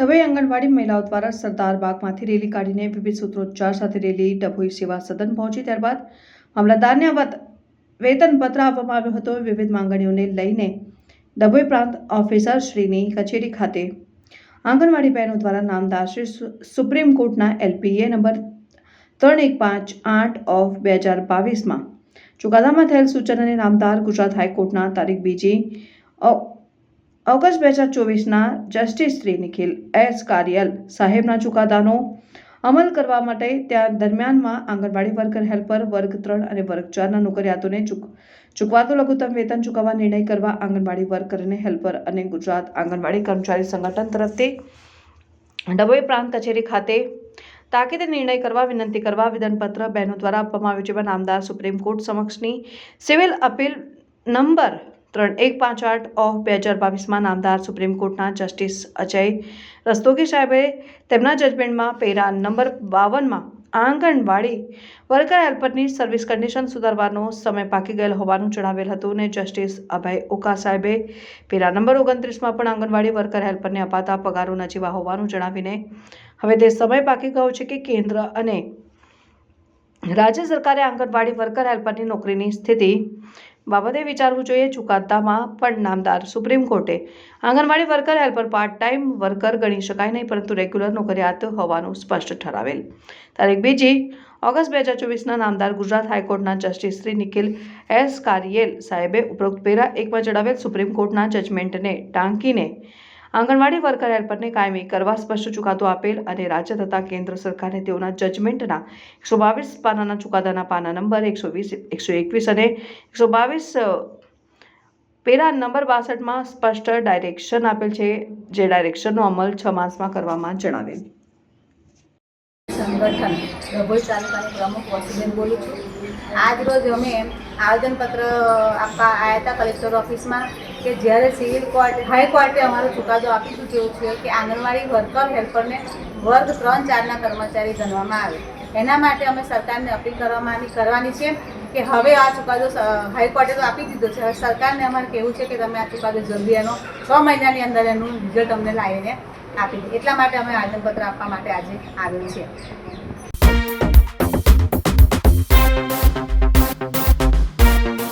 ડભોઈ આંગણવાડી મહિલાઓ દ્વારા સરદાર બાગમાંથી રેલી કાઢીને વિવિધ સૂત્રોચ્ચાર સાથે રેલી, ડભોઈ સેવા સદન પહોંચી ત્યારબાદ મામલતદારને વત- વેતનપત્ર આપવામાં આવ્યો હતો. વિવિધ માંગણીઓને લઈને ડભોઈ પ્રાંત ઓફિસર શ્રીની કચેરી ખાતે આંગણવાડી બહેનો દ્વારા નામદાર શ્રી સુ- સુપ્રીમ કોર્ટના એલપીએ નંબર ત્રણ એક પાંચ આઠ ઓફ બે હજાર બાવીસમાં ચુકાદામાં થયેલ સૂચન અને નામદાર ગુજરાત હાઈકોર્ટના તારીખ બીજી ઓગસ્ટ બે હજાર ચોવીસના જસ્ટિસ શ્રી નિખિલ એસ કારિયલ સાહેબના ચુકાદાનો અમલ કરવા માટે ત્યાં દરમિયાનમાં આંગણવાડી વર્કર, હેલ્પર, વર્ગ ત્રણ અને વર્ગ ચારના નોકરિયાતોને ચૂક, ચૂકવાતું લઘુત્તમ વેતન ચૂકવવા નિર્ણય કરવા આંગણવાડી વર્કર અને હેલ્પર અને ગુજરાત આંગણવાડી કર્મચારી સંગઠન તરફથી ડભોઈ પ્રાંત કચેરી ખાતે તાકીદે નિર્ણય કરવા, વિનંતી કરવા વિધાનપત્ર બહેનો દ્વારા આપવામાં આવ્યું છે. નામદાર સુપ્રીમ કોર્ટ સમક્ષની સિવિલ અપીલ નંબર ત્રણ એક પાંચ આઠ ઓફ બે હજાર બાવીસમાં નામદાર સુપ્રીમ કોર્ટના જસ્ટિસ અજય રસ્તોગી સાહેબે તેમના જજમેન્ટમાં પેરા નંબર બાવનમાં આંગણવાડી વર્કર હેલ્પરની સર્વિસ કન્ડિશન સુધારવાનો સમય પાકી ગયેલ હોવાનું જણાવેલ હતું અને જસ્ટિસ અભય ઓકા સાહેબે પેલા નંબર ઓગણત્રીસમાં પણ આંગણવાડી વર્કર હેલ્પરને અપાતા પગારો નજીવા હોવાનું જણાવીને, હવે તે સમય પાકી ગયો છે કે કેન્દ્ર અને રાજ્ય સરકારે આંગણવાડી વર્કર હેલ્પરની નોકરીની સ્થિતિ બાબતે વિચારવું જોઈએ ચુકાદામાં પણ નામદાર સુપ્રીમ કોર્ટે. Anganwadi worker helper part time worker ગણી શકાય નહીં, પરંતુ રેગ્યુલર નોકરિયાત હોવાનું સ્પષ્ટ ઠરાવેલ. તારીખ બીજી, ઓગસ્ટ બે હજાર ચોવીસના નામદાર ગુજરાત હાઈકોર્ટના જસ્ટિસ શ્રી નિખિલ એસ કારિયેલ સાહેબે ઉપરોક્ત પેરા એકમાં જણાવેલ સુપ્રીમ કોર્ટના જજમેન્ટને ટાંકીને આંગણવાડી વર્કર હેલ્પરને કાયમી કરવા સ્પષ્ટ ચુકાદો આપેલ અને રાજ્ય તથા કેન્દ્ર સરકારને તેઓના જજમેન્ટના એકસો બાવીસ પાનાના ચુકાદાના પાના નંબર એકસો વીસ, એકસો એકવીસ અને એકસો બાવીસ પેરા નંબર બાસઠમાં સ્પષ્ટ ડાયરેક્શન આપેલ છે, જે ડાયરેક્શનનો અમલ છ માસમાં કરવામાં જણાવેલ. સંગઠન ડભોઈ તાલુકાની પ્રમુખ વસુબેન બોલું છું. આજ રોજ અમે આવેદનપત્ર આપવા આવ્યા હતા કલેક્ટર ઓફિસમાં. કે જ્યારે સિવિલ કોર્ટ, હાઈ કોર્ટે અમારો ચુકાદો આપી ચૂક્યો છે કે આંગણવાડી વર્કર, હેલ્પરને વર્ગ ત્રણ ચારના કર્મચારી ગણવામાં આવે. એના માટે અમે સરકારને અપીલ કરવામાં કરવાની છે કે હવે આ ચુકાદો હાઈકોર્ટે તો આપી દીધો છે. સરકારને અમારે કહેવું છે કે તમે આ ચુકાદો જલ્દી એનો છ મહિનાની અંદર એનું રિઝલ્ટ અમને લાવીને આપી દે. એટલા માટે અમે આવેદનપત્ર આપવા માટે આજે આવ્યું છે